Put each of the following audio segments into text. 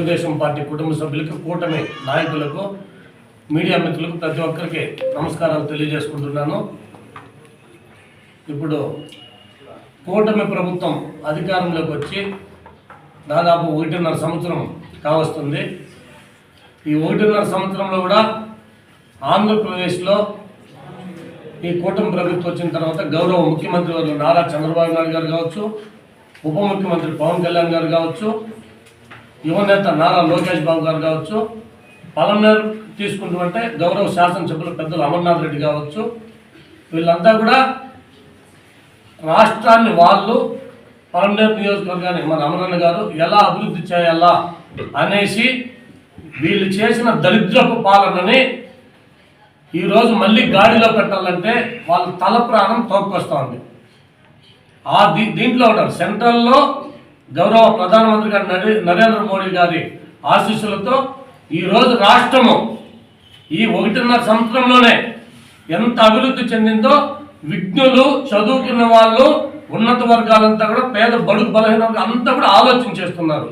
Telugu Desam party కుటుంబ సభ్యులకు కూటమి నాయకులకు మీడియా మిత్రులకు ప్రతి ఒక్కరికి నమస్కారాలు తెలియజేసుకుంటున్నాను. ఇప్పుడు కూటమి ప్రభుత్వం అధికారంలోకి వచ్చి దాదాపు ఒకటిన్నర సంవత్సరం కావస్తుంది. ఈ ఒకటిన్నర సంవత్సరంలో కూడా ఆంధ్రప్రదేశ్లో ఈ కూటమి ప్రభుత్వం వచ్చిన తర్వాత గౌరవ ముఖ్యమంత్రి వారు నారా చంద్రబాబు నాయుడు గారు కావచ్చు ఉప ముఖ్యమంత్రి పవన్ కళ్యాణ్ గారు కావచ్చు యువనేత నారా లోకేష్ బాబు గారు కావచ్చు. పలమనేరు తీసుకుంటుంటే గౌరవ శాసనసభ్యులు పెద్దలు అమర్నాథ్ రెడ్డి కావచ్చు. వీళ్ళంతా కూడా రాష్ట్రాన్ని వాళ్ళు పలమనేరు నియోజకవర్గాన్ని మన అమరన్న గారు ఎలా అభివృద్ధి చేయాలా అనేసి వీళ్ళు చేసిన దరిద్రపు పాలనని ఈరోజు మళ్ళీ గాడిలో పెట్టాలంటే వాళ్ళ తల ప్రాణం తోక్కొస్తూ ఉంది ఆ దీ దీంట్లో ఉంటారు సెంట్రల్లో గౌరవ ప్రధానమంత్రి గారి నరేంద్ర మోడీ గారి ఆశీస్సులతో ఈరోజు రాష్ట్రము ఈ ఒకటిన్నర సంవత్సరంలోనే ఎంత అభివృద్ధి చెందిందో విజ్ఞులు చదువుకున్న వాళ్ళు ఉన్నత వర్గాలంతా కూడా పేద బడుగు బలహీన అంతా కూడా ఆలోచన చేస్తున్నారు.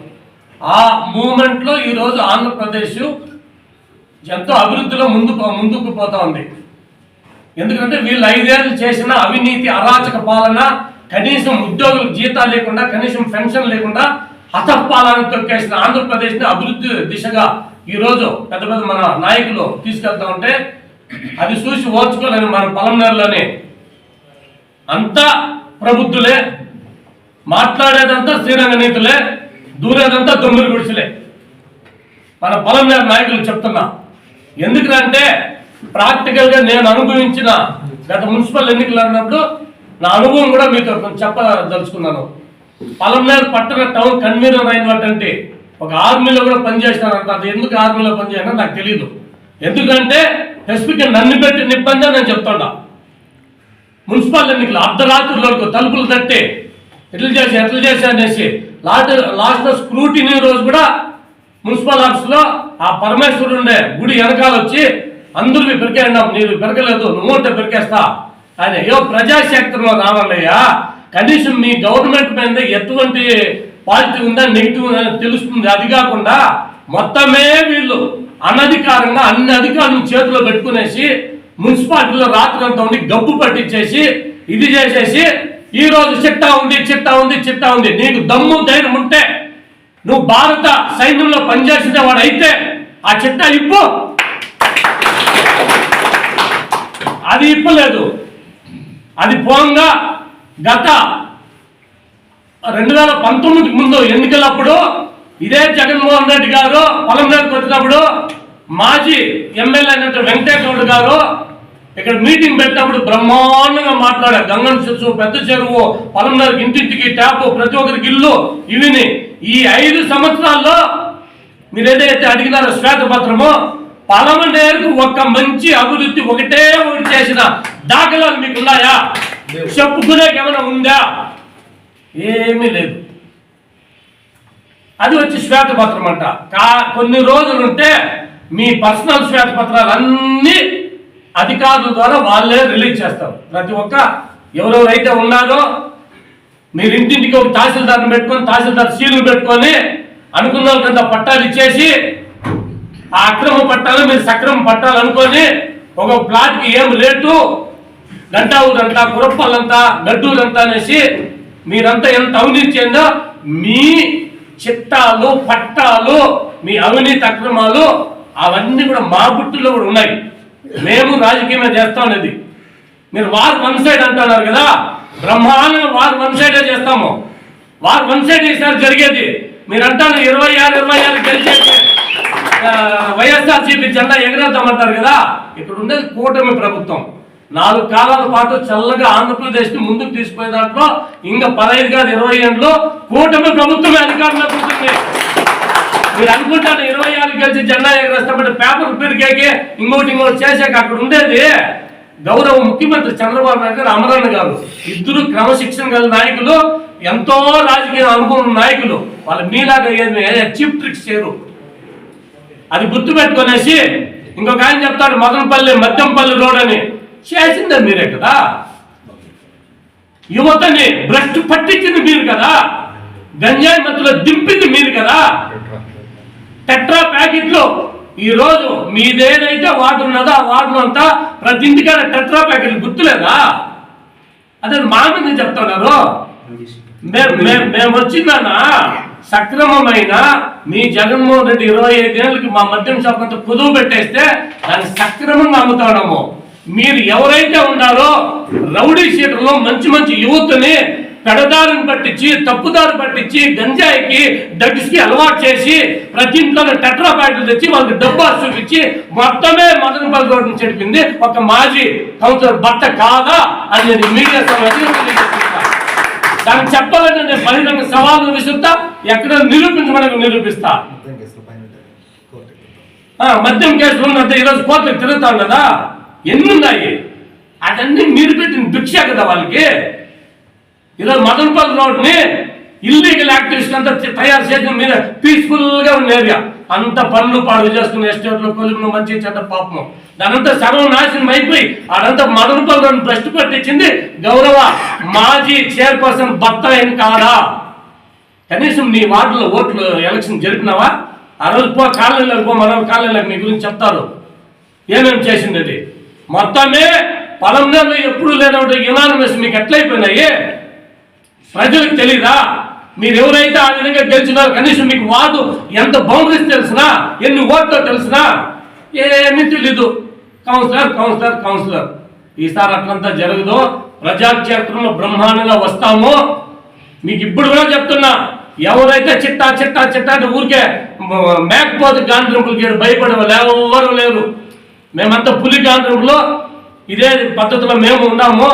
ఆ మూమెంట్లో ఈరోజు ఆంధ్రప్రదేశ్ ఎంతో అభివృద్ధిలో ముందు ముందుకు పోతా ఉంది. ఎందుకంటే వీళ్ళు ఐదేళ్ళు చేసిన అవినీతి అరాచక పాలన కనీసం ఉద్యోగులకు జీతాలు లేకుండా కనీసం పెన్షన్ లేకుండా హతపాలను తొక్కేసిన ఆంధ్రప్రదేశ్ని అభివృద్ధి దిశగా ఈరోజు పెద్ద పెద్ద మన నాయకులు తీసుకెళ్తా ఉంటే అది చూసి ఓర్చుకోలేని మన పొలంనేరులోనే అంతా ప్రబుద్ధులే మాట్లాడేదంతా శ్రీరంగ నీతులే దూరేదంతా దొంగలు గుడిసలే. మన పొలం నాయకులు చెప్తున్నా. ఎందుకంటే ప్రాక్టికల్గా నేను అనుభవించిన గత మున్సిపల్ ఎన్నికలు అన్నప్పుడు నా అనుభవం కూడా మీతో కొంచెం చెప్పదలుచుకున్నాను. పలంనేరు పట్టణ టౌన్ కన్వీనర్ అయినటువంటి ఒక ఆర్మీలో కూడా పనిచేసినానంట అది ఎందుకు ఆర్మీలో పనిచేయనో నాకు తెలియదు ఎందుకంటే ఎస్పీకి నన్ను పెట్టి నిబ్బంది నేను చెప్తాడా. మున్సిపల్ ఎన్నికలు అర్ధరాత్రులకు తలుపులు తట్టి. ఎట్లు చేసి ఎట్లు చేసి అనేసి లాస్ట్ లాస్ట్ స్క్రూటినీ రోజు కూడా మున్సిపల్ ఆఫీస్లో ఆ పరమేశ్వరుడు ఉండే గుడి వెనకాల వచ్చి అందరివి పెరికేయండి నీరు పెరగలేదు నువ్వు ఉంటే పెరికేస్తా. ఆయన ఏ ప్రజాశక్తిలో రావాలయ్యా. కనీసం మీ గవర్నమెంట్ మీద ఎటువంటి పాజిటివ్ ఉందా నెగిటివ్ ఉందా తెలుస్తుంది. అది కాకుండా మొత్తమే వీళ్ళు అనధికారంగా అన్ని అధికారులను చేతిలో పెట్టుకునేసి మున్సిపాలిటీలో రాత్రంతా ఉండి గబ్బు పట్టించేసి ఇది చేసేసి ఈ రోజు చిట్టా ఉంది చిట్టా ఉంది చిట్టా ఉంది. నీకు దమ్ము ధైర్యం ఉంటే నువ్వు భారత సైన్యంలో పనిచేసిన వాడు అయితే ఆ చిట్టా ఇప్పు. అది ఇప్పలేదు. అది పోంగా గత రెండు వేల పంతొమ్మిదికి ముందు ఎన్నికలప్పుడు ఇదే జగన్మోహన్ రెడ్డి గారు పొలం వచ్చినప్పుడు మాజీ ఎమ్మెల్యే అయినట్టు వెంకటేశ్వరుడు గారు ఇక్కడ మీటింగ్ పెట్టినప్పుడు బ్రహ్మాండంగా మాట్లాడారు. గంగన్ చెరువు పెద్ద చెరువు పొలం ఇంటింటికి ట్యాప్ ప్రతి ఒక్కరికి ఇల్లు ఇవిని. ఈ ఐదు సంవత్సరాల్లో మీరు ఏదైతే అడిగినారో శ్వేతపత్రమో పలమనేరుకు ఒక్క మంచి అభివృద్ధి ఒకటే ఒకటి చేసిన దాఖలాలు మీకు ఉన్నాయా చెప్పుకునేకి ఏమైనా ఉందా? ఏమీ లేదు. అది వచ్చి శ్వేతపత్రం అంట. కా కొన్ని రోజులు ఉంటే మీ పర్సనల్ శ్వేతపత్రాలు అన్నీ అధికారుల ద్వారా వాళ్ళే రిలీజ్ చేస్తారు. ప్రతి ఒక్క ఎవరెవరైతే ఉన్నారో మీరు ఇంటింటికి ఒక తహసీల్దార్ని పెట్టుకొని తహసీల్దార్ సీలు పెట్టుకొని అనుకున్న వాళ్ళకంత పట్టాలు ఇచ్చేసి ఆ అక్రమ పట్టాలు మీరు సక్రమ పట్టాలు అనుకొని ఒక ప్లాట్కి ఏం రేటు గంటావులంతా ఊరంతా కురప్పలంతా గడ్డూరంతా అనేసి మీరంతా ఎంత అవినీతిందో మీ చిట్టాలు పట్టాలు మీ అవినీతి అక్రమాలు అవన్నీ కూడా మా బుట్టులో కూడా ఉన్నాయి. మేము రాజకీయమే చేస్తాం అనేది మీరు వార్ వన్ సైడ్ అంటున్నారు కదా? బ్రహ్మాండంగా వార్ వన్ సైడే చేస్తాము. వార్ వన్ సైడ్ ఈసారి జరిగేది. మీరు అంటారు ఇరవై ఆరు ఇరవై ఆరు గెలిచేది వైఎస్ఆర్సీపీ జెండా ఎగరేద్దామంటారు కదా? ఇక్కడ ఉండేది కూటమి ప్రభుత్వం. నాలుగు కాలాల పాటు చల్లగా ఆంధ్రప్రదేశ్ని ముందుకు తీసుకునే దాంట్లో ఇంకా పదహైదు కాదు ఇరవై ఏళ్ళు కూటమి ప్రభుత్వమే అధికారంలో ఉంటుంది మీరు అనుకుంటాను ఇరవై ఆరు గెలిచి జెండా ఎగరేస్తామంటే పేపర్ పెరిగాకే ఇంకోటి ఇంకోటి చేసాక అక్కడ ఉండేది. గౌరవ ముఖ్యమంత్రి చంద్రబాబు నాయుడు గారు అమరన్న గారు. ఇద్దరు క్రమశిక్షణ గల నాయకులు ఎంతో రాజకీయ అనుభవం నాయకులు. వాళ్ళు మీలాగా ఏమి చీప్ ట్రిక్స్ చేయరు. అది గుర్తుపెట్టుకునేసి ఇంకొక ఆయన చెప్తాడు మదనపల్లి మద్యంపల్లి రోడ్ అని. చేసిందే మీరే కదా. యువతని భ్రష్టు పట్టించింది మీరు కదా. గంజాయి మధ్యలో దింపింది మీరు కదా. టెట్రా ప్యాకెట్లు ఈ రోజు మీదేదైతే వాటర్ ఉన్నదో ఆ వాటర్ అంతా ప్రతి ఇంటికాడ టెట్రా ప్యాకెట్లు గుర్తులేదా? అదే మా మీద చెప్తున్నారు. మేము మేము- మేము సక్రమమైన మీ జగన్మోహన్ రెడ్డి ఇరవై ఐదేళ్ళకి మా మద్యం షాప్ అంతా పొదువు పెట్టేస్తే దాన్ని సక్రమంగా అమ్ముతాడము. మీరు ఎవరైతే ఉన్నారో రౌడీ షీటర్లో మంచి మంచి యువతని పెడదారిని పట్టించి తప్పుదారు పట్టించి గంజాయికి డ్రగ్స్కి అలవాటు చేసి ప్రతి ఇంట్లో టెట్రా ప్యాకెట్లు తెచ్చి వాళ్ళకి డబ్బు చూపించి మొత్తమే మదనపల్లి రోడ్డు నుంచి చెడిపింది. ఒక మాజీ కౌన్సిలర్ భర్త కాదా అని నేను మీడియా సమాజం దానికి చెప్పాలంటే నేను బహిరంగ సవాలు విసురుతా ఎక్కడ నిరూపించమని నిరూపిస్తా. మద్యం కేసులు ఉన్నంత ఈరోజు కోర్టుకు తిరుగుతాం కదా? ఎన్ని ఉన్నాయి అదన్నీ మీరు పెట్టిన భిక్ష కదా వాళ్ళకి. ఈరోజు మదనపల్లి రోడ్ని ఇల్లీగల్ యాక్టివిస్ట్ అంతా తయారు చేసిన మీద పీస్ఫుల్గా ఉన్న ఏరియా అంత పనులు పాడు చేసుకున్న ఎస్టేట్లో కొలుపులు మంచి చెడ్డ పాపం దానంతా సర్వనాశనం అయిపోయి అదంతా మదనపల్లి రోడ్డు భ్రష్టు పట్టించింది గౌరవ మాజీ చైర్పర్సన్ భర్త ఏం కాదా? కనీసం నీ వార్డులో ఓట్లు ఎలక్షన్ జరిపినావా? ఆ రోజు పో కాలనీలకు పో మరో కాలనీలకు నీ గురించి చెప్తారు. ఏమేమి చేసింది అది? మొత్తమే పొలంలో ఎప్పుడు లేనప్పుడు యునానిమస్ మీకు ఎట్లయిపోయినాయి? ప్రజలకు తెలీదా? మీరు ఎవరైతే ఆ విధంగా గెలిచినారో కనీసం మీకు వార్డు ఎంత బౌండరీస్ తెలిసినా? ఎన్ని ఓట్లో తెలిసినా? ఏమీ తెలీదు కౌన్సిలర్ కౌన్సిలర్ కౌన్సిలర్. ఈసారి అట్లంతా జరగదు. ప్రజాక్షేత్రంలో బ్రహ్మాండంగా వస్తాము. మీకు ఇప్పుడు కూడా చెప్తున్నా ఎవరైతే చిట్టా చిట్టా చిట్టా అంటే ఊరికే మేకపోతే గాంధీంపులకి భయపడే ఎవరు లేరు. మేమంతా పులి గాంధీంపులో ఇదే పద్ధతిలో మేము ఉన్నాము.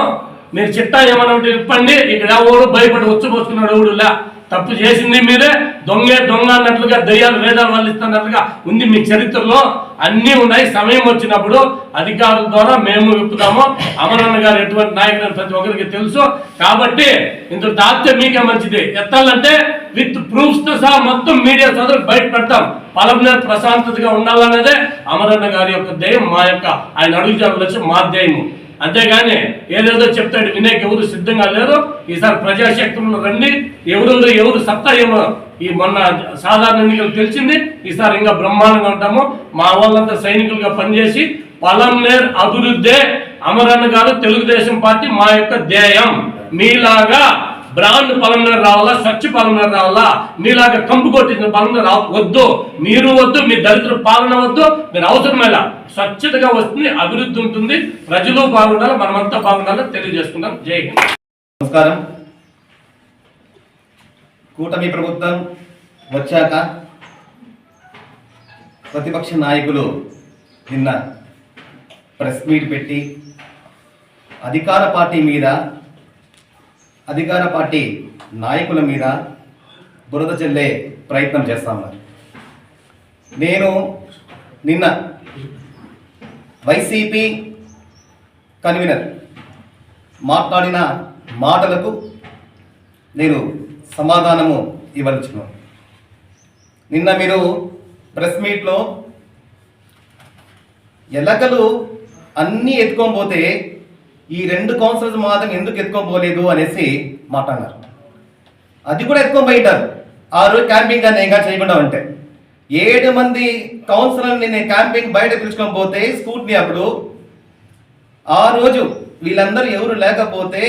మీరు చిట్టా ఏమైనా ఉంటే ఇప్పండి. ఇక్కడ ఎవరు భయపడి వచ్చి ఎవడులే తప్పు చేసింది మీరే దొంగే దొంగ అన్నట్లుగా దయ్యాలు వేదాలు వాళ్ళు ఇస్తున్నట్లుగా ఉంది మీ చరిత్రలో. అన్నీ ఉన్నాయి సమయం వచ్చినప్పుడు అధికారుల ద్వారా మేము విప్పుతాము. అమరన్న గారు ఎటువంటి నాయకులు ప్రతి ఒక్కరికి తెలుసు. కాబట్టి ఇంత దాస్తే మీకే మంచిది. ఎత్తాలంటే విత్ ప్రూఫ్స్తో సహా మొత్తం మీడియా సోదరులు బయట పెడతాం. పలమనేరు ప్రశాంతతగా ఉండాలనేదే అమరన్న గారి యొక్క ధ్యేయం మా యొక్క ఆయన అడుగుజాల వచ్చి మా ధ్యేయము. అంతేగాని ఏదేదో చెప్తాడు వినేకి ఎవరు సిద్ధంగా లేరు ఈసారి ప్రజాశక్తులు రండి. ఎవరు ఎవరు సత్తా ఏమో ఈ మొన్న సాధారణ ఎన్నికలు తెలిసింది ఈసారి ఇంకా బ్రహ్మాండంగా ఉంటాము. మా వాళ్ళంతా సైనికులుగా పనిచేసి పలంనేర్ అభివృద్ధే అమరన్న గారు తెలుగుదేశం పార్టీ మా యొక్క ధ్యేయం. మీలాగా బ్రాండ్ పలంనేరు రావాలా స్వచ్ఛ పలంనేరు రావాలా? మీలాగా కంపు కొట్టించిన పలంనేరు రావ వద్దు. మీరు వద్దు మీ దళితుల పాలన వద్దు. మీరు అవసరమేలా స్వచ్ఛతగా వస్తుంది అభివృద్ధి ఉంటుంది. ప్రజలు బాగుండాలి మనమంతా బాగుండాలని తెలియజేసుకుంటాం జై హింద్. నమస్కారం. కూటమి ప్రభుత్వం వచ్చాక ప్రతిపక్ష నాయకులు నిన్న ప్రెస్ మీట్ పెట్టి అధికార పార్టీ మీద అధికార పార్టీ నాయకుల మీద బురద చెల్లే ప్రయత్నం చేస్తామన్నారు నేను నిన్న వైసీపీ కన్వీనర్ మాట్లాడిన మాటలకు నేను సమాధానము ఇవ్వదలుచున్నాను నిన్న మీరు ప్రెస్ మీట్లో ఎలకలు అన్నీ ఎత్తుకోకపోతే ఈ రెండు కౌన్సిలర్స్ మాత్రం ఎందుకు ఎత్తుకొని పోలేదు అనేసి మాట్లాడినారు. అది కూడా ఎత్తుకొని పోయింటారు ఆ రోజు క్యాంపింగ్ అని ఇంకా చేయకుండా ఉంటే. ఏడు మంది కౌన్సిలర్ని నేను క్యాంపింగ్ బయట పిలుచుకొని పోతే స్కూట్ని అప్పుడు ఆ రోజు వీళ్ళందరూ ఎవరు లేకపోతే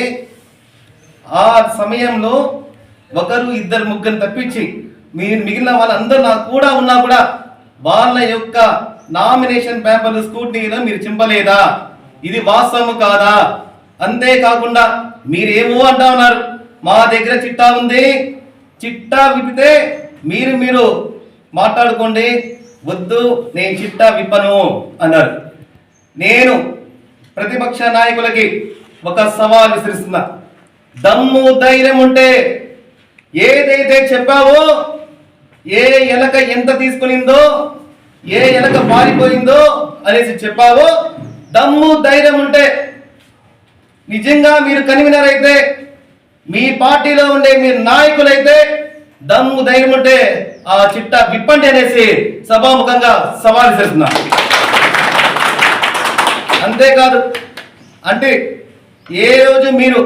ఆ సమయంలో ఒకరు ఇద్దరు ముగ్గురు తప్పించి మీరు మిగిలిన వాళ్ళందరూ నాకు కూడా ఉన్నా కూడా వాళ్ళ యొక్క నామినేషన్ పేపర్లు స్కూటీలో మీరు చింపలేదా? ఇది వాస్తవం కాదా? అంతేకాకుండా మీరేమో అంటా ఉన్నారు. మా దగ్గర చిట్టా ఉంది. చిట్టా విప్పితే మీరు మీరు మాట్లాడుకోండి. వద్దు నేను చిట్టా విప్పను అన్నారు. నేను ప్రతిపక్ష నాయకులకి ఒక సవాల్ విసిరిస్తున్నా. దమ్ము ధైర్యం ఉంటే ఏదైతే చెప్పావో ఏ ఎలక ఎంత తీసుకునిందో ఏ ఎలక పారిపోయిందో అనేసి చెప్పావో దమ్ము ధైర్యం ఉంటే నిజంగా మీరు కన్వీనర్ అయితే మీ పార్టీలో ఉండే మీరు నాయకులైతే దమ్ము ధైర్యం ఉంటే ఆ చిట్టా విప్పండి అనేసి సభాముఖంగా సవాల్ చేస్తున్నా. అంతేకాదు అంటే ఏ రోజు మీరు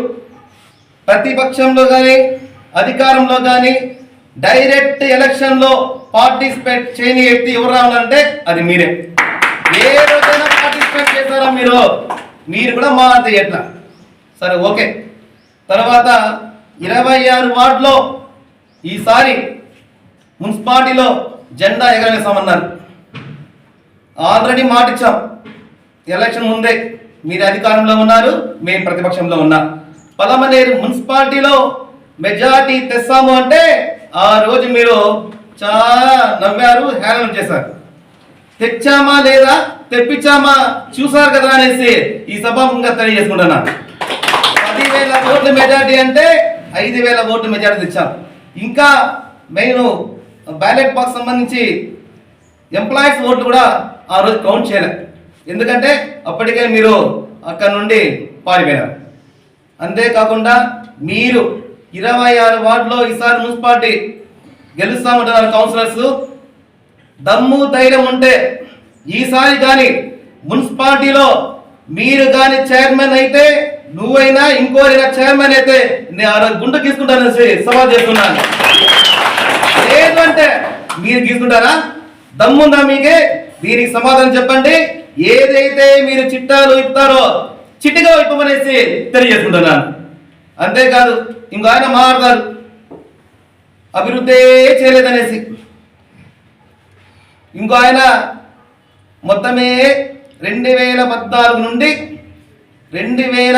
ప్రతిపక్షంలో కానీ అధికారంలో కానీ డైరెక్ట్ ఎలక్షన్లో పార్టిసిపేట్ చేయని వ్యక్తి ఎవరు రావాలంటే అది మీరే. ఏ కదా మీరు మీరు కూడా మా అంత ఎట్లా సరే ఓకే. తర్వాత ఇరవై ఆరు వార్డులో ఈసారి మున్సిపాలిటీలో జెండా ఎగరవేస్తామన్నారు. ఆల్రెడీ మాట ఇచ్చాం ఎలక్షన్ ముందే మీరు అధికారంలో ఉన్నారు మేము ప్రతిపక్షంలో ఉన్నాం. పలమనేరు మున్సిపాలిటీలో మెజార్టీ తెస్తాము అంటే ఆ రోజు మీరు చాలా నవ్వారు హేళన చేశారు. తెచ్చామా లేదా? తెప్పించామా? చూసారు కదా అనేసి ఈ సభాముఖంగా తెలియజేసుకుంటున్నా. పదివేల ఓట్ల మెజార్టీ అంటే ఐదు వేల ఓట్ల మెజార్టీ తెచ్చాం. ఇంకా మెయిన్ బ్యాలెట్ బాక్స్ సంబంధించి ఎంప్లాయీస్ ఓట్లు కూడా ఆ రోజు కౌంట్ చేయలే. ఎందుకంటే అప్పటికే మీరు అక్కడ నుండి పారిపోయినారు. అంతేకాకుండా మీరు ఇరవై ఆరు వార్డులో ఈసారి మున్సిపాలిటీ గెలుస్తామంటున్నారు కౌన్సిలర్స్. దమ్ము ధైర్యం ఉంటే ఈసారి కానీ మున్సిపాలిటీలో మీరు కానీ చైర్మన్ అయితే నువ్వైనా ఇంకోరైనా చైర్మన్ అయితే నేను ఆ రోజు తీసుకుంటానని సవాల్ చేస్తున్నాను. లేదు అంటే మీరు గీసుకుంటారా? దమ్ముందా మీకే? దీనికి సమాధానం చెప్పండి. ఏదైతే మీరు చిట్టాలు ఇస్తారో చిట్టిగా ఇప్పమనేసి తెలియజేసుకుంటున్నాను అంతేకాదు ఇంకో ఆయన మాట్లాడతారు. అభివృద్ధి చేయలేదనేసి. ఇంకో ఆయన మొత్తమే రెండు వేల పద్నాలుగు నుండి రెండు వేల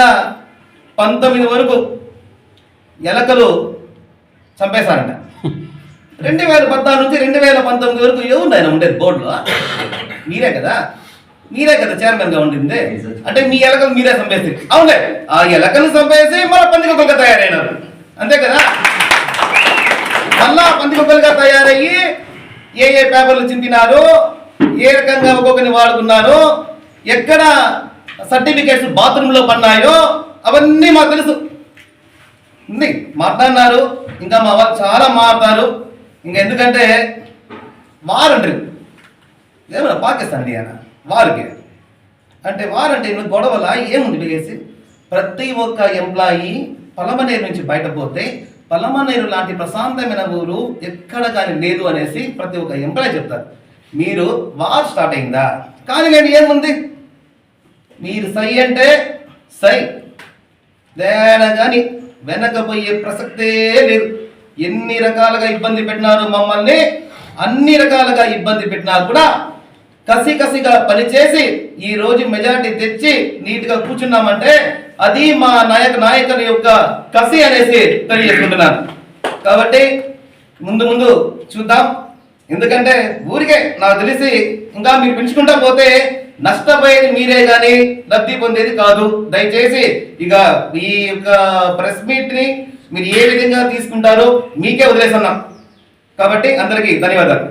పంతొమ్మిది వరకు ఎలకలు చంపేశారంట. రెండు వేల పద్నాలుగు నుంచి రెండు వేల పంతొమ్మిది వరకు ఏముంది ఆయన ఉండేది? బోర్డులో? మీరే కదా? మీరే కదా చైర్మన్గా ఉండింది? అంటే మీ ఎలకలు మీరే చంపేసి అవునులే ఆ ఎలకలు చంపేసి మళ్ళీ పందికొక్కలుగా తయారైనారు. అంతే కదా? మళ్ళా పందికొక్కలుగా తయారయ్యి ఏ ఏ పేపర్లు చింపినారు ఏ రకంగా ఒక్కొక్కరిని వాడుకున్నారు ఎక్కడ సర్టిఫికేట్స్ బాత్రూంలో పడినాయో అవన్నీ మాకు తెలుసు. ఉంది. మాట్లాడినారు. ఇంకా మా వాళ్ళు చాలా మాట్లాడతారు. ఇంకా ఎందుకంటే వారండ్రి ఏమన్నా పాకిస్తాన్ ఆయన వారికి. అంటే వారంటే ఇందులో గొడవల? ఏముంది బిగేసి ప్రతి ఒక్క ఎంప్లాయీ పలమనేరు నుంచి బయట పోతే పలమనేరు లాంటి ప్రశాంతమైన ఊరు ఎక్కడ కానీ లేదు అనేసి ప్రతి ఒక్క ఎంప్లాయ్ చెప్తారు. మీరు వార్ స్టార్ట్ అయిందా? కానీ నేను ఏముంది? మీరు సై అంటే సై. తేడా కానీ వెనకపోయే ప్రసక్తే లేదు. ఎన్ని రకాలుగా ఇబ్బంది పెట్టినారు మమ్మల్ని అన్ని రకాలుగా ఇబ్బంది పెట్టినారు కూడా కసి కసిగా పనిచేసి ఈ రోజు మెజారిటీ తెచ్చి నీట్గా కూర్చున్నామంటే అది మా నాయక నాయకుని యొక్క కసి అనేసి తెలియజేసుకుంటున్నాను. కాబట్టి ముందు ముందు చూద్దాం. ఎందుకంటే ఊరికే నాకు తెలిసి ఇంకా మీరు పెంచుకుంటా పోతే నష్టపోయేది మీరే కానీ లబ్ధి పొందేది కాదు. దయచేసి ఇక ఈ యొక్క ప్రెస్ మీట్ని మీరు ఏ విధంగా తీసుకుంటారో మీకే వదిలేస్తున్నాం కాబట్టి అందరికీ ధన్యవాదాలు.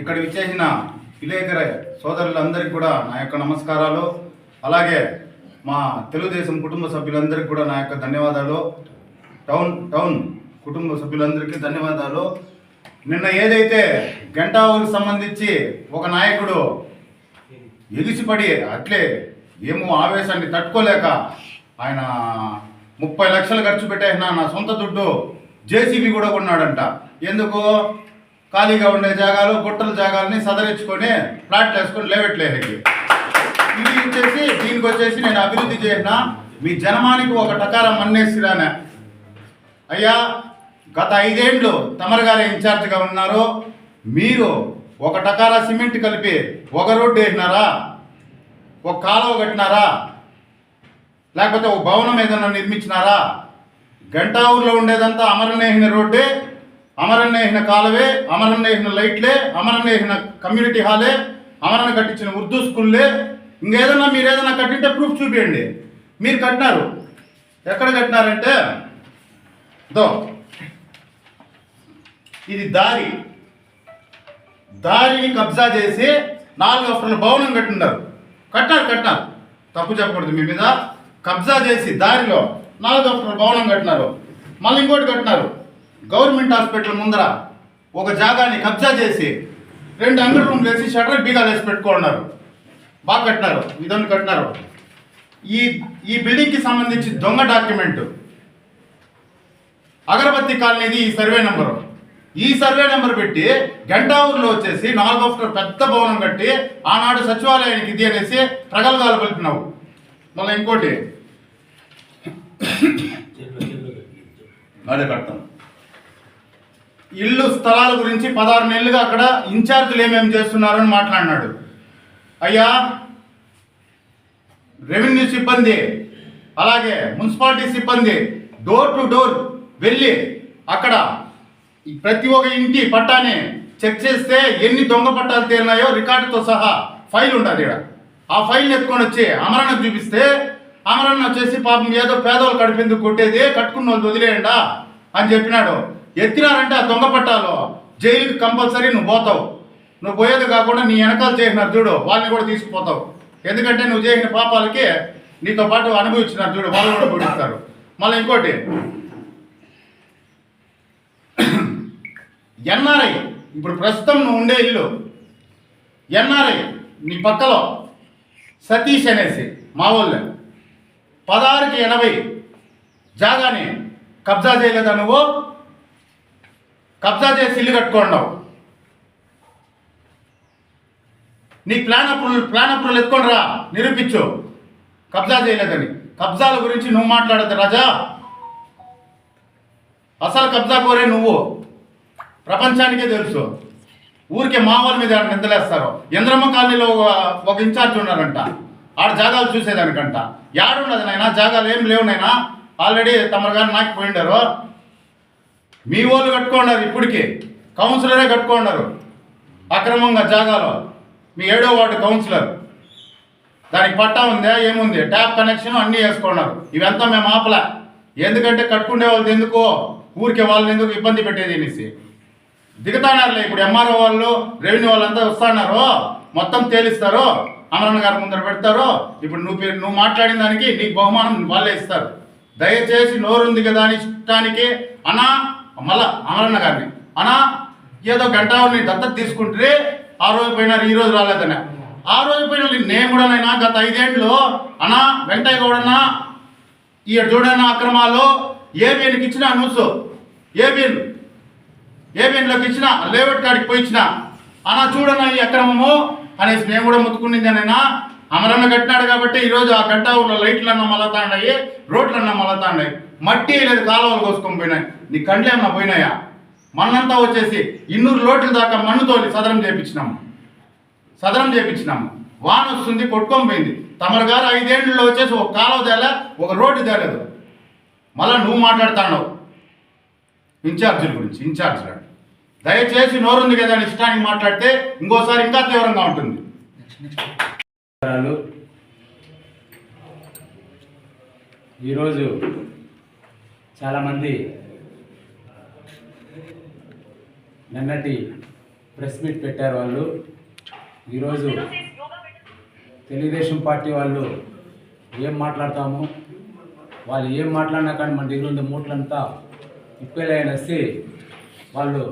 ఇక్కడ విచ్చేసిన విలేకర సోదరులందరికీ కూడా నా యొక్క నమస్కారాలు. అలాగే మా తెలుగుదేశం కుటుంబ సభ్యులందరికీ కూడా నా యొక్క ధన్యవాదాలు. టౌన్ టౌన్ కుటుంబ సభ్యులందరికీ ధన్యవాదాలు. నిన్న ఏదైతే గంటావుకి సంబంధించి ఒక నాయకుడు ఎగిసిపడి అట్లే ఏమో ఆవేశాన్ని తట్టుకోలేక ఆయన ముప్పై లక్షలు ఖర్చు పెట్టేసిన నా సొంత దుడ్డు జేసీబీ కూడా కొన్నాడంట. ఎందుకు? ఖాళీగా ఉండే జాగాలు గుట్టల జాగాలని సదరించుకొని ఫ్లాట్లు వేసుకొని లేవట్లేదు ఇది ఇచ్చేసి దీనికి వచ్చేసి నేను అభివృద్ధి చేసిన మీ జనమానికి ఒక టకారం మన్నేసిరానే. అయ్యా గత ఐదేండ్లు తమరు గారు ఇన్ఛార్జ్గా ఉన్నారు. మీరు ఒక టకారా సిమెంట్ కలిపి ఒక రోడ్డు వేసినారా? ఒక కాలువ కట్టినారా? లేకపోతే ఒక భవనం ఏదైనా నిర్మించినారా? గంటా ఊర్లో ఉండేదంతా అమరనేహిన రోడ్డే అమరనేహిన కాలువే అమరనేహిన లైట్లే అమరనేహిన కమ్యూనిటీ హాలే అమరణ కట్టించిన ఉర్దూ స్కూల్లే ఇంకేదన్నా మీరు ఏదైనా కట్టింటే ప్రూఫ్ చూపించండి మీరు కట్టినారు. ఎక్కడ కట్టినారంటే దో ఇది దారి. దారిని కబ్జా చేసి నాలుగు అఫ్టర్ల భవనం కట్టినారు కట్టారు కట్టినారు. తప్పు చెప్పకూడదు మీ మీద. కబ్జా చేసి దారిలో నాలుగు అఫ్టర్ల భవనం కట్టినారు. మళ్ళీ ఇంకోటి కట్టినారు. గవర్నమెంట్ హాస్పిటల్ ముందర ఒక జాగాని కబ్జా చేసి రెండు అంగడి రూమ్లు వేసి షటర్ బీగాలు వేసి పెట్టుకున్నారు బాగా కట్టినారు ఇదొన్ని కట్టినారు. ఈ ఈ బిల్డింగ్కి సంబంధించి దొంగ డాక్యుమెంట్. అగరబత్తి కాలనీది ఈ సర్వే నెంబరు. ఈ సర్వే నెంబర్ పెట్టి గంటావూరులో వచ్చేసి నాలుగో ఫ్లోర్ పెద్ద భవనం కట్టి ఆనాడు సచివాలయానికి ఇది అనేసి ప్రగల్భాలు పలిపినావు మళ్ళీ ఇంకోటి. అదే కడతాం. ఇల్లు స్థలాల గురించి పదహారు నెలలుగా అక్కడ ఇన్ఛార్జీలు ఏమేమి చేస్తున్నారని మాట్లాడినాడు. అయ్యా రెవెన్యూ సిబ్బంది అలాగే మున్సిపాలిటీ సిబ్బంది డోర్ టు డోర్ వెళ్ళి అక్కడ ప్రతి ఒక్క ఇంటి పట్టాన్ని చెక్ చేస్తే ఎన్ని దొంగ పట్టాలు తేలినాయో రికార్డుతో సహా ఫైల్ ఉంటుంది ఇక్కడ ఆ ఫైల్ ఎత్తుకొని వచ్చి అమరణ చూపిస్తే అమరణ వచ్చేసి పాపం ఏదో పేదోలు కడిపేందుకు కొట్టేది కట్టుకున్న వాళ్ళు వదిలేయండా అని చెప్పినాడు. ఎత్తినారంటే ఆ దొంగ పట్టాలు జైలుకి కంపల్సరీ నువ్వు పోతావు. నువ్వు పోయేది కాకుండా నీ వెనకాల చేసినారు చూడు వాళ్ళని కూడా తీసుకుపోతావు. ఎందుకంటే నువ్వు చేసిన పాపాలకి నీతో పాటు అనుభవించినారు చూడు వాళ్ళు కూడా పొడిస్తారు మళ్ళీ ఇంకోటి. ఎన్ఆర్ఐ ఇప్పుడు ప్రస్తుతం నువ్వు ఉండే ఇల్లు. ఎన్ఆర్ఐ నీ పక్కలో సతీష్ అనేసి మా వాళ్ళు పదహారుకి ఎనభై జాగాని కబ్జా చేయలేదా నువ్వు? కబ్జా చేసి ఇల్లు కట్టుకోండావు. నీ ప్లాన్ అప్రూవల్ ప్లాన్ అప్రూవల్ ఎత్తుకొని రా. నిరూపించు. కబ్జా చేయలేదని. కబ్జాల గురించి నువ్వు మాట్లాడద్దు రాజా. అసలు కబ్జా కోరే నువ్వు. ప్రపంచానికే తెలుసు. ఊరికే మామూలు మీద నిందలేస్తారు. ఇంద్రమ్మ కాలనీలో ఒక- ఒక ఇన్ఛార్జ్ ఉన్నారంట. ఆడ జాగాలు చూసేదానికంట. యాడున్నది నాయన? జాగాలు ఏం లేవు నాయన? ఆల్రెడీ తమరు గారు నాకు పోయిండారు మీ వాళ్ళు కట్టుకున్నారు ఇప్పటికి. కౌన్సిలరే కట్టుకున్నారు అక్రమంగా జాగాలో. మీ ఏడో వార్డు కౌన్సిలర్. దానికి పట్టా ఉందా ఏముంది? ట్యాప్ కనెక్షన్ అన్నీ వేసుకున్నారు. ఇవంతా మేము ఆపలే. ఎందుకంటే కట్టుకునే వాళ్ళది ఎందుకు ఊరికే వాళ్ళని ఎందుకు ఇబ్బంది పెట్టేది అనేసి. దిగుతానారులే ఇప్పుడు ఎంఆర్ఓ వాళ్ళు రెవెన్యూ వాళ్ళంతా వస్తున్నారు. మొత్తం తేలిస్తారు. అమరణ గారి ముందర పెడతారు. ఇప్పుడు నువ్వు పేరు నువ్వు మాట్లాడిన దానికి నీకు బహుమానం వాళ్ళే ఇస్తారు. దయచేసి నోరుంది కదా అని ఇష్టానికి అనా మళ్ళా అమరణ గారిని. అనా ఏదో గంట నీ దత్తత తీసుకుంటే ఆ రోజు పోయినారు ఈ రోజు రాలేదనే ఆ రోజు పోయిన నేను కూడా నైనా గత ఐదేండ్లు అనా వెంకటయ్య గౌడన్నా ఈ చూడన్న అక్రమాలు ఏబిఎన్కి ఇచ్చిన న్యూస్. ఏబిఎన్ ఏబిఎన్లోకి ఇచ్చిన లేఅవుట్ కాడికి పోయి ఇచ్చిన. అన్నా చూడన్న ఈ అక్రమము అనేసి నేను కూడా ముత్తుకునిందేనైనా అమరన్న కట్టినాడు కాబట్టి ఈరోజు ఆ గంట ఊళ్ళో లైట్లు అన్న మలతాండాయి రోడ్లు అన్న మలతాండాయి మట్టి లేదు కాలువలు కోసుకొని పోయినాయి. నీ కండ్లు ఏమన్నా పోయినాయా? మన్నంతా వచ్చేసి ఇన్నూరు లోట్ల దాకా మన్ను తోలి సదరం చేపించినాము సదరం చేపించినాము వాన వస్తుంది కొట్టుకొని పోయింది. తమరు గారు ఐదేళ్ళలో వచ్చేసి ఒక కాలువ తేలే ఒక రోడ్డు తేలేదు. మళ్ళా నువ్వు మాట్లాడుతున్నావు. ఇన్ఛార్జీల గురించి ఇన్ఛార్జీలు. దయచేసి నోరుంది కదా అని ఇష్టానికి మాట్లాడితే ఇంకోసారి ఇంకా తీవ్రంగా ఉంటుంది. ఈరోజు చాలామంది నిన్నటి ప్రెస్ మీట్ పెట్టారు వాళ్ళు. ఈరోజు తెలుగుదేశం పార్టీ వాళ్ళు ఏం మాట్లాడతాము? వాళ్ళు ఏం మాట్లాడినా కానీ మన దగ్గర ఉండే మూటలంతా తిప్పేలేనసి వాళ్ళు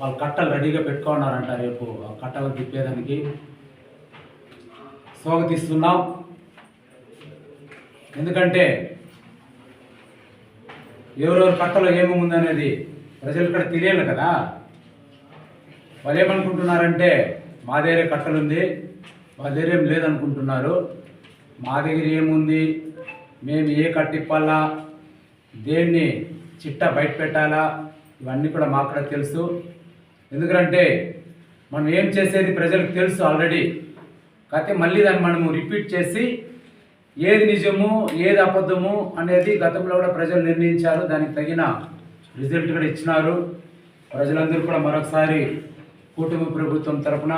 వాళ్ళ కట్టలు రెడీగా పెట్టుకున్నారంట రేపు ఆ కట్టలు తిప్పేదానికి. స్వాగతిస్తున్నాం. ఎందుకంటే ఎవరెవరు కట్టలో ఏమేమి అనేది ప్రజలు ఇక్కడ తెలియాలి కదా. వాళ్ళు ఏమనుకుంటున్నారంటే మా దగ్గర కట్టలుంది మా దగ్గర ఏం లేదనుకుంటున్నారు. మా దగ్గర ఏముంది? మేము ఏ కట్టిప్పాలా దేన్ని చిట్టా బయట పెట్టాలా? ఇవన్నీ కూడా మాకు కూడా తెలుసు. ఎందుకంటే మనం ఏం చేసేది ప్రజలకు తెలుసు ఆల్రెడీ. కాకపోతే మళ్ళీ దాన్ని మనము రిపీట్ చేసి ఏది నిజము ఏది అబద్ధము అనేది గతంలో కూడా ప్రజలు నిర్ణయించారు. దానికి తగిన రిజల్ట్ కూడా ఇచ్చినారు. ప్రజలందరూ కూడా మరొకసారి కూటమి ప్రభుత్వం తరఫున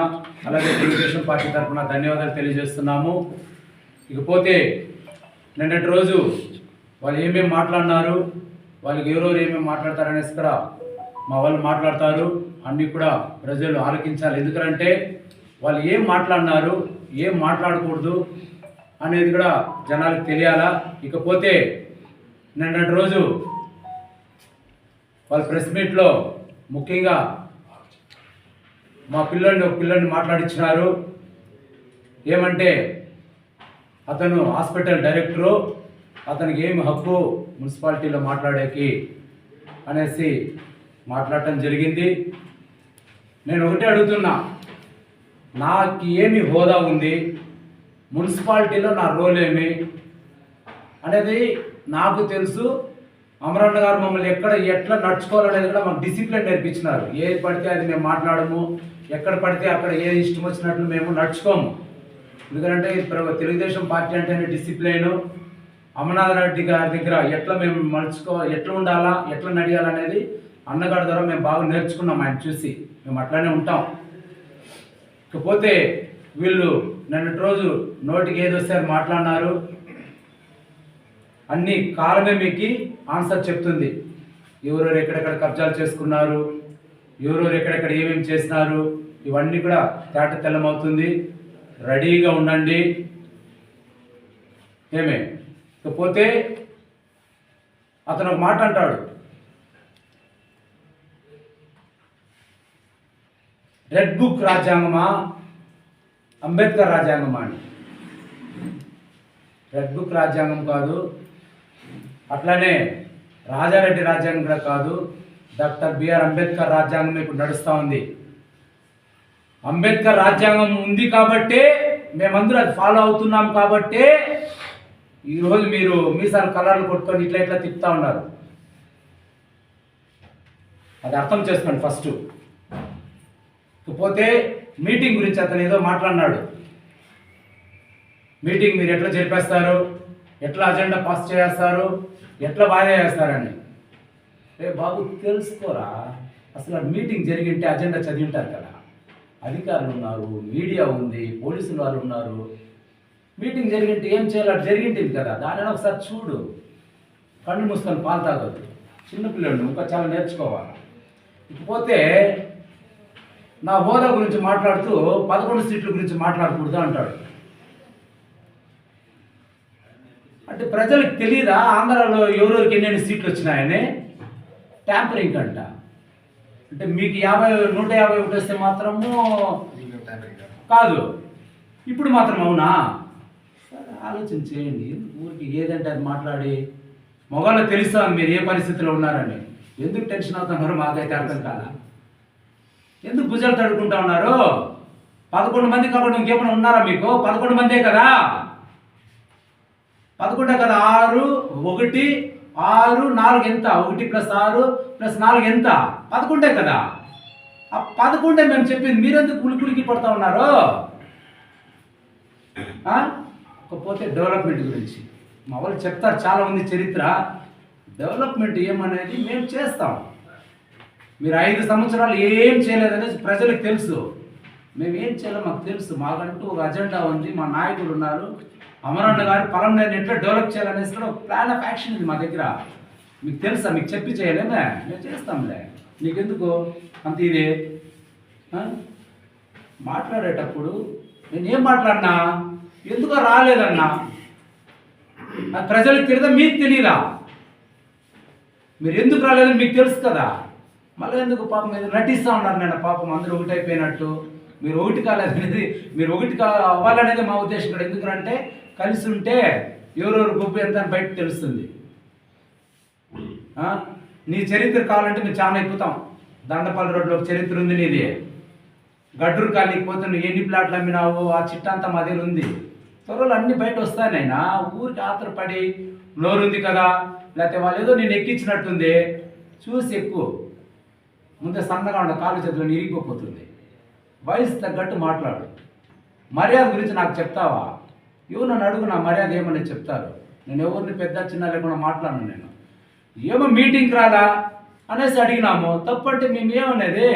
అలాగే తెలుగుదేశం పార్టీ తరపున ధన్యవాదాలు తెలియజేస్తున్నాము. ఇకపోతే నిన్నటి రోజు వాళ్ళు ఏమేమి మాట్లాడినారు వాళ్ళకి ఎవరెవరు ఏమేమి మాట్లాడతారు అనేసి కూడా మా వాళ్ళు మాట్లాడతారు. అన్నీ కూడా ప్రజలు ఆలకించాలి. ఎందుకంటే వాళ్ళు ఏం మాట్లాడినారు ఏం మాట్లాడకూడదు అనేది కూడా జనాలకు తెలియాలా? ఇకపోతే నిన్నటి రోజు వాళ్ళ ప్రెస్ మీట్లో ముఖ్యంగా మా పిల్లల్ని ఒక పిల్లల్ని మాట్లాడించినారు ఏమంటే అతను హాస్పిటల్ డైరెక్టరు అతనికి ఏమి హక్కు మున్సిపాలిటీలో మాట్లాడేకి అనేసి మాట్లాడటం జరిగింది. నేను ఒకటే అడుగుతున్నా నాకు ఏమి హోదా ఉంది? మున్సిపాలిటీలో నా రోల్ ఏమి? అనేది నాకు తెలుసు. అమరన్న గారు మమ్మల్ని ఎక్కడ ఎట్లా నడుచుకోవాలనేది కూడా మాకు డిసిప్లిన్ నేర్పించినారు. ఏది పడితే అది మేము మాట్లాడము. ఎక్కడ పడితే అక్కడ ఏది ఇష్టం వచ్చినట్లు మేము నడుచుకోము. ఎందుకంటే ప్ర- తెలుగుదేశం పార్టీ అంటేనే డిసిప్లైన్. అమర్నాథ్ రెడ్డి గారి దగ్గర ఎట్లా మేము మలుచుకో ఎట్లా ఉండాలా ఎట్లా నడియాలనేది అన్నగారి ద్వారా మేము బాగా నేర్చుకున్నాం ఆయన చూసి. మేము అట్లానే ఉంటాం. ఇకపోతే వీళ్ళు నిన్నటి రోజు నోటికి ఏది వస్తే అది మాట్లాడినారు. అన్ని కాలమే మీకు ఆన్సర్ చెప్తుంది. ఎవరెవరు ఎక్కడెక్కడ కబ్జాలు చేసుకున్నారు. ఎవరెవరు ఎక్కడెక్కడ ఏమేమి చేస్తున్నారు? ఇవన్నీ కూడా తేట తెల్లమవుతుంది. రెడీగా ఉండండి. ఏమే? పోతే అతను ఒక మాట అంటాడు. రెడ్ బుక్ రాజ్యాంగమా? అంబేద్కర్ రాజ్యాంగమా అని. రెడ్ బుక్ రాజ్యాంగం కాదు. అట్లానే రాజారెడ్డి రాజ్యాంగం కూడా కాదు. డాక్టర్ బిఆర్ అంబేద్కర్ రాజ్యాంగం ఇప్పుడు నడుస్తూ ఉంది. అంబేద్కర్ రాజ్యాంగం ఉంది కాబట్టే మేమందరూ అది ఫాలో అవుతున్నాం కాబట్టే ఈరోజు మీరు మీసాలు కలర్లు కొట్టుకొని ఇట్లా ఇట్లా తిప్పుతూ ఉన్నారు. అది అర్థం చేసుకోండి ఫస్ట్ పోతే మీటింగ్ గురించి అతను ఏదో మాట్లాడినాడు. మీటింగ్ మీరు ఎట్లా జరిపేస్తారు? ఎట్లా అజెండా పాస్ చేస్తారు? ఎట్లా వాయిదా చేస్తారని. రే బాబు తెలుసుకోరా? అసలు మీటింగ్ జరిగింటే అజెండా చదివి ఉంటారు కదా. అధికారులు ఉన్నారు మీడియా ఉంది పోలీసులు వాళ్ళు ఉన్నారు. మీటింగ్ జరిగింటే ఏం చేయాలి? అటు జరిగింటుంది కదా. దానిని ఒకసారి చూడు. కళ్ళు మూసుకొని పాలు తాగొద్దు. చిన్నపిల్లలు ఇంకా చాలా నేర్చుకోవాలి. ఇకపోతే నా హోదా గురించి మాట్లాడుతూ పదకొండు సీట్ల గురించి మాట్లాడకూడదు అంటాడు. అంటే ప్రజలకు తెలియదా ఆంధ్రాలో ఎవరెవరికి ఎన్నెన్ని సీట్లు వచ్చినాయని? ట్యాంపరింగ్ అంట. అంటే మీకు యాభై నూట యాభై ఒకటి వస్తే మాత్రము కాదు. ఇప్పుడు మాత్రం అవునా? సరే ఆలోచన చేయండి. ఊరికి ఏదంటే అది మాట్లాడి మొగాళ్ళు తెలుస్తాను మీరు ఏ పరిస్థితిలో ఉన్నారని? ఎందుకు టెన్షన్ అవుతున్నారు? మాకైతే అర్థం కాదా ఎందుకు భుజాలు తడుకుంటా ఉన్నారు? పదకొండు మంది కాకుండా ఇంకేమైనా ఉన్నారా మీకు? పదకొండు మందే కదా? పదకొండే కదా? ఆరు ఒకటి ఆరు నాలుగు ఎంత? ఒకటి ప్లస్ ఆరు ప్లస్ నాలుగు ఎంత? పదకొండే కదా. ఆ పదకొండే మేము చెప్పింది మీరెందుకు కులికులికి పడతా ఉన్నారు? కాకపోతే డెవలప్మెంట్ గురించి. మా వాళ్ళు చెప్తారు చాలామంది చరిత్ర. డెవలప్మెంట్ ఏమనేది మేము చేస్తాం. మీరు ఐదు సంవత్సరాలు ఏం చేయలేదనేది ప్రజలకు తెలుసు. మేము ఏం చేయాలో మాకు తెలుసు. మాకంటూ ఒక అజెండా ఉంది. మా నాయకులు ఉన్నారు. అమరన్న గారు పలంనేరు ఎట్లా డెవలప్ చేయాలనేసి కూడా ఒక ప్లాన్ ఆఫ్ యాక్షన్ ఉంది మా దగ్గర. మీకు తెలుసా? మీకు చెప్పి చేయలేమే మేము చేస్తాంలే. నీకెందుకు? అంత ఇది. మాట్లాడేటప్పుడు నేను ఏం మాట్లాడినా? ఎందుకో రాలేదన్నా. ప్రజలకు తెలియదా? మీకు తెలియదా? మీరు ఎందుకు రాలేదని మీకు తెలుసు కదా. మళ్ళీ ఎందుకు పాపం ఏదో నటిస్తూ ఉన్నారు నేను పాపం అందరూ ఒకటి అయిపోయినట్టు మీరు ఒకటి కాలేదనేది మీరు ఒకటి కా అవ్వాలనేది మా ఉద్దేశం. ఎందుకంటే కలిసి ఉంటే ఎవరెవరు గొప్ప ఎంత అని బయట తెలుస్తుంది. నీ చరిత్ర కావాలంటే మేము చాలా ఎక్కుతాం. దండపల్లి రోడ్లో ఒక చరిత్ర ఉంది నీది. గడ్డూరు కాలనీకి పోతే నువ్వు ఎన్ని ప్లాట్లు అమ్మినావు ఆ చిట్టంతా మా దగ్గర ఉంది. త్వరలో అన్ని బయట వస్తానైనా ఊరికి ఆతరపడి నోరుంది కదా. లేకపోతే వాళ్ళు ఏదో నేను ఎక్కించినట్టుంది చూసి ఎక్కువ. ముందే సన్నగా ఉండ కాలు చేతిలో ఇరిగిపోతుంది. వయసు తగ్గట్టు మాట్లాడు. మర్యాద గురించి నాకు చెప్తావా? ఇవి నన్ను అడుగు నా మర్యాద ఏమని చెప్తారు? నేను ఎవరిని పెద్ద చిన్న లేకుండా మాట్లాడను నేను. ఏమో మీటింగ్కి రాలా? అనేసి అడిగినాము. తప్పంటే మేము ఏమనేది?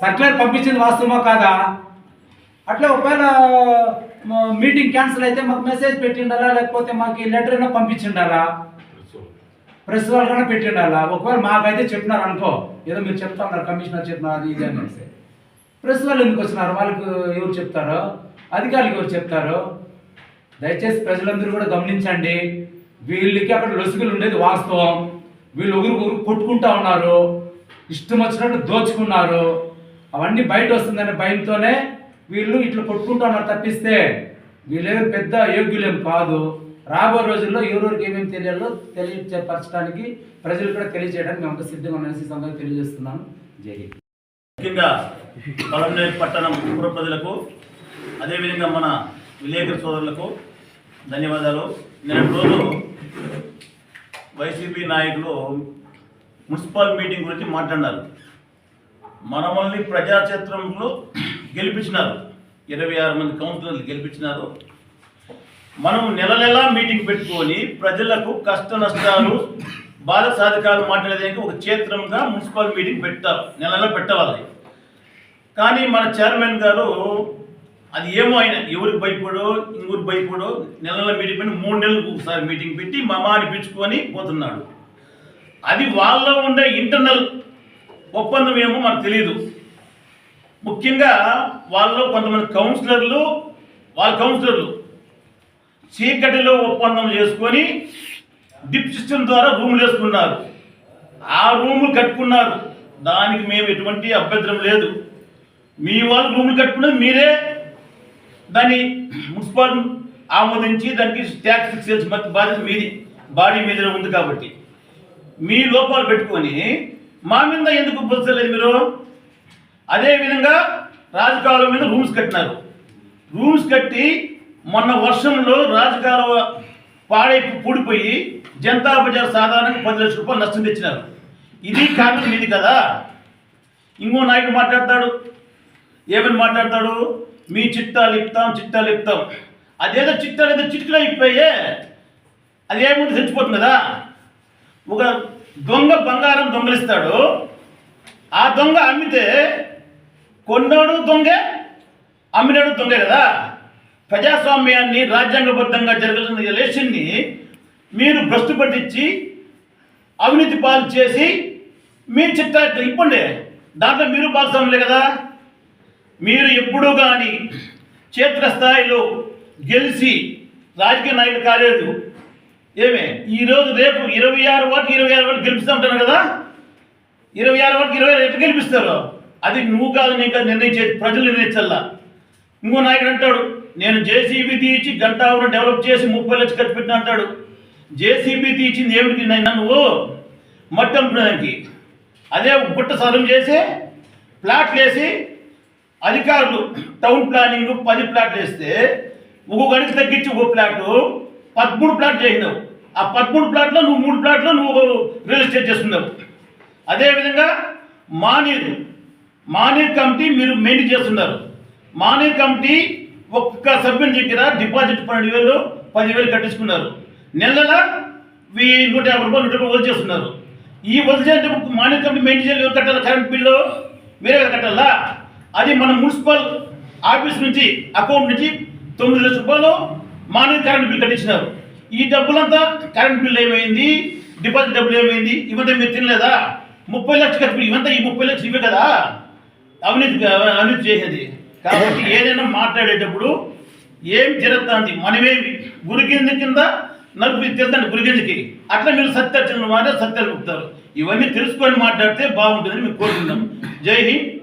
సర్క్యులర్ పంపించింది వాస్తవమో కాదా? అట్లా ఒకవేళ మీటింగ్ క్యాన్సిల్ అయితే మాకు మెసేజ్ పెట్టిండాలా? లేకపోతే మాకు ఈ లెటర్ అయినా పంపించిండాలా? ప్రెస్ వాళ్ళకైనా పెట్టిండాలా? ఒకవేళ మాకైతే చెప్పినారు అనుకో. ఏదో మీరు చెప్తా ఉన్నారు కమిషనర్ చెప్పినారు ఇది అనేసి. ప్రెస్ వాళ్ళు ఎందుకు వచ్చినారు? వాళ్ళకు ఎవరు చెప్తారో? అధికారులు ఎవరు చెప్తారు? దయచేసి ప్రజలందరూ కూడా గమనించండి. వీళ్ళకి అక్కడ లొసుగులు ఉండేది వాస్తవం. వీళ్ళు ఒకరు ఒకరు కొట్టుకుంటా ఉన్నారు. ఇష్టం వచ్చినట్టు దోచుకున్నారు. అవన్నీ బయట వస్తుందనే భయంతోనే వీళ్ళు ఇట్లా కొట్టుకుంటా ఉన్నారు తప్పిస్తే వీళ్ళేమి పెద్ద యోగ్యులేం కాదు. రాబో రోజుల్లో ఎవరెవరికి ఏమేమి తెలియాలో తెలియపరచడానికి ప్రజలు కూడా తెలియజేయడానికి మేము అంత సిద్ధంగా ఉన్నామని ఈ సందర్భంగా తెలియజేస్తున్నాను. జై ముఖ్యంగా పలంనేరు పట్టణం ప్రజలకు అదేవిధంగా మన విలేకరు సోదరులకు ధన్యవాదాలు. నేను రోజు వైసీపీ నాయకులు మున్సిపల్ మీటింగ్ గురించి మాట్లాడినారు. మనమల్ని ప్రజాక్షేత్రంలో గెలిపించినారు. ఇరవై ఆరు మంది కౌన్సిలర్లు గెలిపించినారు. మనం నెల నెలా మీటింగ్ పెట్టుకొని ప్రజలకు కష్ట నష్టాలు బాధ సాధకాలు మాట్లాడేదానికి ఒక క్షేత్రంగా మున్సిపల్ మీటింగ్ పెట్టారు. నెల నెల పెట్టవాలి. కానీ మన చైర్మన్ గారు అది ఏమో ఆయన ఎవరికి భయపడో ఇంగురికి భయపడో నెల నెల మీటింగ్ పెట్టి మూడు నెలలకు ఒకసారి మీటింగ్ పెట్టి మమా అనిపించుకొని పోతున్నాడు. అది వాళ్ళలో ఉండే ఇంటర్నల్ ఒప్పందం ఏమో మనకు తెలియదు ముఖ్యంగా వాళ్ళలో కొంతమంది కౌన్సిలర్లు వాళ్ళ కౌన్సిలర్లు చీకటిలో ఒప్పందం చేసుకొని డిప్ సిస్టమ్ ద్వారా రూములు వేసుకున్నారు. ఆ రూములు కట్టుకున్నారు. దానికి మేము ఎటువంటి అభ్యంతరం లేదు. మీ వాళ్ళు రూములు కట్టుకున్నది మీరే దాన్ని మున్సిపాలిటీ ఆమోదించి దానికి ట్యాక్స్ ఫిక్స్ చేసి బాధ్యత మీది బాడీ మీదనే ఉంది కాబట్టి. మీ లోపాలు పెట్టుకొని మా మీద ఎందుకు బుద్ధలేదు మీరు? అదేవిధంగా రాజకాలం మీద రూమ్స్ కట్టినారు. రూమ్స్ కట్టి మొన్న వర్షంలో రాజకాలువ పాడై పూడిపోయి జనతా బజార్ సాధారణంగా పది లక్షల రూపాయలు నష్టం తెచ్చినారు. ఇది కారణం ఇది కదా. ఇంకో నాయకుడు మాట్లాడతాడు. ఏమని మాట్లాడతాడు? మీ చిట్టాలు ఇప్తాం చిట్టాలు ఇప్తాం అదేదో చిట్టాలు ఏదో చిట్కలో ఇప్పాయే. అది ఏముంది తెచ్చిపోతుంది కదా ఒక దొంగ బంగారం దొంగలిస్తాడు. ఆ దొంగ అమ్మితే కొన్నాడు దొంగే అమ్మినాడు దొంగే కదా? ప్రజాస్వామ్యాన్ని రాజ్యాంగబద్ధంగా జరగాల్సిన ఎలక్షన్ని మీరు భ్రష్టు పట్టించి అవినీతి పాలు చేసి మీ చిట్టా ఇప్పండి. దాంట్లో మీరు భాగస్వాములే కదా? మీరు ఎప్పుడూ కానీ క్షేత్రస్థాయిలో గెలిచి రాజకీయ నాయకుడు కాలేదు. ఏమే? ఈరోజు రేపు ఇరవై ఆరు వరకు ఇరవై ఆరు వరకు గెలిపిస్తూ ఉంటాను కదా? ఇరవై ఆరు వరకు ఇరవై ఆరు ఎట్లా గెలిపిస్తారు? అది నువ్వు కాదు నేను కాదు నిర్ణయించే ప్రజలు నిర్ణయించల్లా. ఇంకో నాయకుడు అంటాడు నేను జేసీబీ తీసి గంటావరం డెవలప్ చేసి ముప్పై లక్షలు ఖర్చు పెట్టిన అంటాడు. జేసీబీ తీసింది ఏమిటి నాయనా నువ్వు? మట్టి అమ్ముకోవడానికి అదే గుట్ట సదం చేసి ప్లాట్లు వేసి అధికారులు టౌన్ ప్లానింగ్ పది ప్లాట్లు వేస్తే ఒక గడికి తగ్గించి ఒక ప్లాట్ పదమూడు ప్లాట్ చేసినావు. ఆ పదమూడు ప్లాట్లో నువ్వు మూడు ప్లాట్లో నువ్వు రియల్ ఎస్టేట్ చేస్తున్నావు. అదేవిధంగా మానేరు. మానేర్ కమిటీ మీరు మెయింటైన్ చేస్తున్నారు. మానేరు కమిటీ ఒక్క సభ్యుని దగ్గర డిపాజిట్ పన్నెండు వేలు పదివేలు కట్టించుకున్నారు. నెలల ఈ నూట యాభై రూపాయలు నూట రూపాయలు వదిలి చేస్తున్నారు. ఈ వదిలి మానేరు కమిటీ మెయింటైన్ చేయాలి ఎవరు కట్టాలి? Current bill? మీరే కట్టాలా? అది మన మున్సిపల్ ఆఫీస్ నుంచి అకౌంట్ నుంచి తొమ్మిది లక్షల రూపాయలు మానేర్ కరెంట్ బిల్ కట్టించినారు. ఈ డబ్బులంతా కరెంట్ బిల్ ఏమైంది? డిపాజిట్ డబ్బులు ఏమైంది? ఇవంతా మీరు తినలేదా? ముప్పై లక్షలు ఖర్చు ఇవంతా ఈ ముప్పై లక్షలు ఇవే కదా? అవినీతి అవినీతి చేసేది. కాబట్టి ఏదైనా మాట్లాడేటప్పుడు ఏం జరుగుతుంది? మనమేమి గురికింది కింద నలుపు తెలుదండి గురికిందికి అట్లా మీరు సత్యాచరణ మాట సత్యాలు చెప్తారు. ఇవన్నీ తెలుసుకొని మాట్లాడితే బాగుంటుందని మేము కోరుకుంటాం జై హింద్.